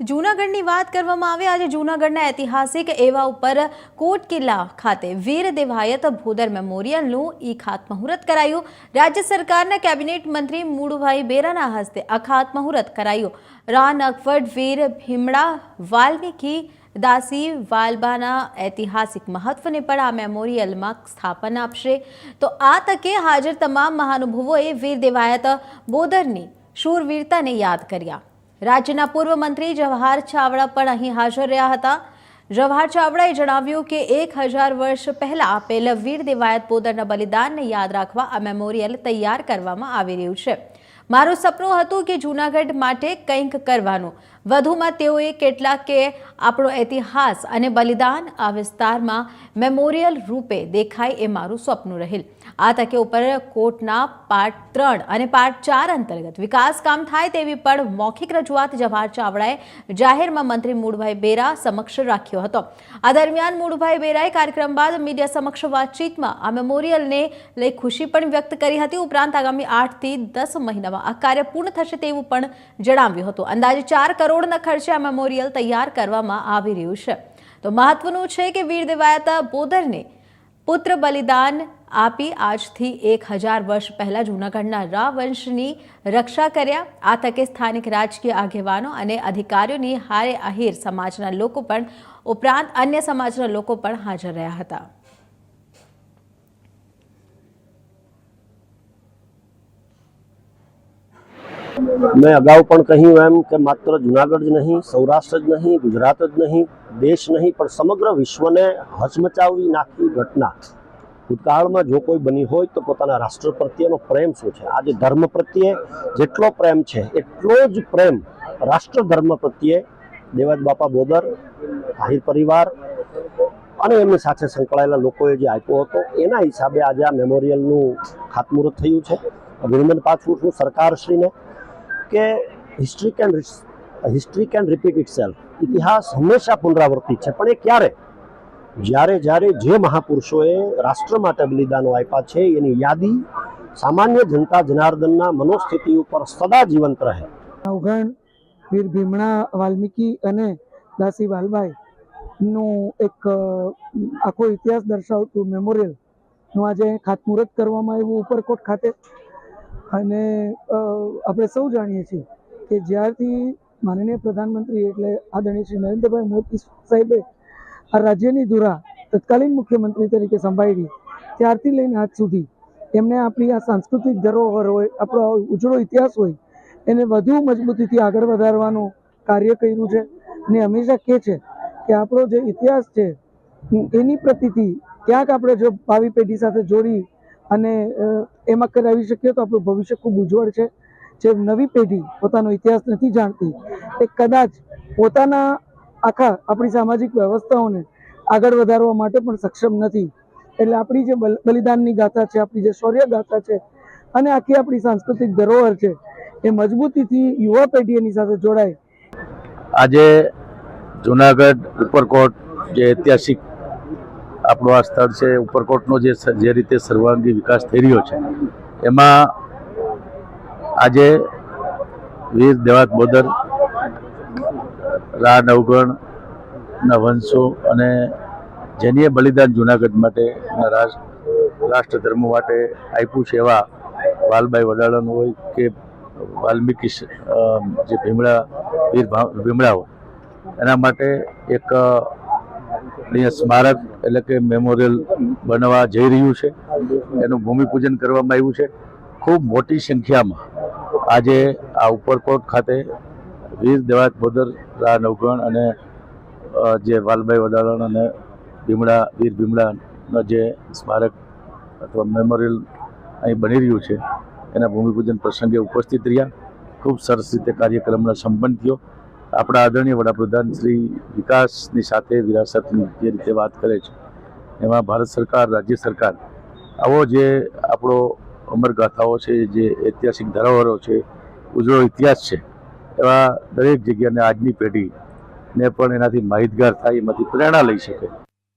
જૂનાગઢની વાત કરવામાં આવે, આજે જૂનાગઢના ઐતિહાસિક એવા ઉપર કોટ કિલ્લા ખાતે વીર દેવાયત ભોદર મેમોરિયલનું ઈ ખાતમુહૂર્ત કરાયું. રાજ્ય સરકારના કેબિનેટ મંત્રી મૂળભાઈ બેરાના હસ્તે આ ખાતમુહૂર્ત કરાયું. રાન અકવડ, વીર ભીમડા, વાલ્મીકી, દાસી, વાલબાના ઐતિહાસિક મહત્વને પણ આ મેમોરિયલમાં સ્થાપન આપશે. તો આ તકે હાજર તમામ મહાનુભવોએ વીર દેવાયત બોદરની શૂરવીરતાને યાદ કર્યા. રાજ્યના પૂર્વ મંત્રી જવાહર ચાવડા પણ અહીં હાજર રહ્યા હતા. જવાહર ચાવડાએ જણાવ્યું કે એક હજાર વર્ષ પહેલા આપેલ વીર દેવાયત પોતાના બલિદાનને યાદ રાખવા આ મેમોરિયલ તૈયાર કરવામાં આવી રહ્યું છે. મારું સપનું હતું કે જૂનાગઢ માટે કંઈક કરવાનું. વધુમાં તેઓએ કેટલાક કે આપણો ઇતિહાસ અને બલિદાન આ વિસ્તારમાં મેમોરિયલ રૂપે દેખાય એ મારું સ્વપ્ન રહેલ. આ તકે ઉપર કોર્ટના પાર્ટ ત્રણ અને પાર્ટ ચાર અંતર્ગત વિકાસ કામ થાય તેવી પણ મૌખિક રજૂઆત જવાહર ચાવડાએ જાહેરમાં મંત્રી મૂળભાઈ બેરા સમક્ષ રાખ્યો હતો. આ દરમિયાન મૂળભાઈ બેરાએ કાર્યક્રમ બાદ મીડિયા સમક્ષ વાતચીતમાં આ મેમોરિયલને લઈ ખુશી પણ વ્યક્ત કરી હતી. ઉપરાંત આગામી આઠથી દસ મહિનામાં આ કાર્ય પૂર્ણ થશે તેવું પણ જણાવ્યું હતું. અંદાજે ચાર કરોડના ખર્ચે આ મેમોરિયલ તૈયાર કરવામાં આવી રહ્યું છે. તો મહત્વનું છે કે વીર દેવાયતા બોદરને પુત્ર બલિદાન આપી આજથી એક હજાર વર્ષ પહેલા જૂનાગઢના રા વંશની રક્ષા કર્યા. આ તકે સ્થાનિક રાજકીય આગેવાનો અને અધિકારીઓની હારે અહીર સમાજના લોકો પણ ઉપરાંત અન્ય સમાજના લોકો પણ હાજર રહ્યા હતા. મેં અગાઉ પણ કહ્યું એમ કે માત્ર જુનાગઢ જ નહીં, સૌરાષ્ટ્ર જ નહીં, ગુજરાત જ નહીં, દેશ નહીં, પણ સમગ્ર વિશ્વને હચમચાવી નાખી ઘટના. ભૂતકાળમાં જો કોઈ બની હોય તો પોતાના રાષ્ટ્ર પ્રત્યેનો પ્રેમ શું છે? આજે ધર્મ પ્રત્યે જેટલો પ્રેમ છે, એટલો જ પ્રેમ રાષ્ટ્ર ધર્મ પ્રત્યે દેવાજ બાપા બોદર, આહિર પરિવાર અને એમની સાથે સંકળાયેલા લોકોએ જે આપ્યો હતો, એના હિસાબે આજે આ મેમોરિયલનું ખાતમુહૂર્ત થયું છે. અભિનંદન પાછું છું સરકારશ્રીને. કે history can history can repeat itself ઇતિહાસ હંમેશા પુનરાવર્તિત છે પણ એ ક્યારે જ્યારે જ્યારે જે મહાપુરુષોએ રાષ્ટ્ર માટે બલિદાનો આપ્યા છે એની યાદી સામાન્ય જનતા જનાર્દનના મનોસ્થિતિ ઉપર સદા જીવંત રહે અવગણ વીર ભીમણા વાલ્મીકી અને દાસી વાલભાઈ નું એક આખો ઇતિહાસ દર્શાવતું મેમોરિયલનું આજે ખાતમુહૂર્ત કરવામાં આવ્યું ઉપરકોટ ખાતે અને આપણે સૌ જાણીએ છીએ કે જ્યારથી માનનીય પ્રધાનમંત્રી એટલે આદરણીય શ્રી નરેન્દ્રભાઈ મોદી સાહેબે આ રાજ્યની ધુરા તત્કાલીન મુખ્યમંત્રી તરીકે સંભાળી, ત્યારથી લઈને આજ સુધી એમને આપણી આ સાંસ્કૃતિક ધરોહર હોય, આપણો ઉજળો ઇતિહાસ હોય, એને વધુ મજબૂતીથી આગળ વધારવાનું કાર્ય કર્યું છે. અને હંમેશા કહે છે કે આપણો જે ઇતિહાસ છે, એની પ્રતિથી ક્યાંક આપણે જો ભાવિ પેઢી સાથે જોડી અને એમાં કરાવી શકીએ તો આપણું ભવિષ્ય ખૂબ ઉજ્જવળ છે. જે નવી પેઢી પોતાનો ઇતિહાસ નથી જાણતી એ કદાચ પોતાના આખા આપણી સામાજિક વ્યવસ્થાઓને આગળ વધારવા માટે પણ સક્ષમ નથી. એટલે આપણી જે બલિદાનની ગાથા છે, આપણી જે શૌર્ય ગાથા છે અને આખી આપણી સાંસ્કૃતિક ધરોહર છે, એ મજબૂતીથી યુવા પેઢી એની સાથે જોડાય. આજે જુનાગઢ ઉપરકોટ જે ઐતિહાસિક આપણું આ સ્થળ છે, ઉપરકોટનો જે રીતે સર્વાંગી વિકાસ થઈ રહ્યો છે, એમાં આજે વીર દેવાત બોદર, રા નવગણના વંશો અને જેનીએ બલિદાન જુનાગઢ માટે રાષ્ટ્ર ધર્મ માટે આપ્યું છે, એવા વાલભાઈ વડાલાનું હોય કે વાલ્મીકી જે ભીમડા, વીર ભીમડા હોય, એના માટે એક અહીંયા સ્મારક એટલે કે મેમોરિયલ બનવા જઈ રહ્યું છે. એનું ભૂમિપૂજન કરવામાં આવ્યું છે. ખૂબ મોટી સંખ્યામાં આજે આ ઉપરકોટ ખાતે વીર દેવાત બોદર નવગણ અને જે વાલભાઈ વડાલણ અને ભીમડા, વીર ભીમડાનો જે સ્મારક અથવા મેમોરિયલ અહીં બની રહ્યું છે. એના ભૂમિપૂજન પ્રસંગે ઉપસ્થિત રહ્યા. ખૂબ સરસ રીતે કાર્યક્રમનો સંપન્ન થયો. આપણા આદરણીય વડાપ્રધાન શ્રી વિકાસની સાથે વિરાસતની જે રીતે વાત કરે છે, એમાં ભારત સરકાર, રાજ્ય સરકાર, આવો જે આપણો અમરગાથાઓ છે, જે ઐતિહાસિક ધરોહરો છે, ઉજળો ઇતિહાસ છે, એવા દરેક જગ્યાને આજની પેઢીને પણ એનાથી માહિતગાર થાય, એમાંથી પ્રેરણા લઈ શકે.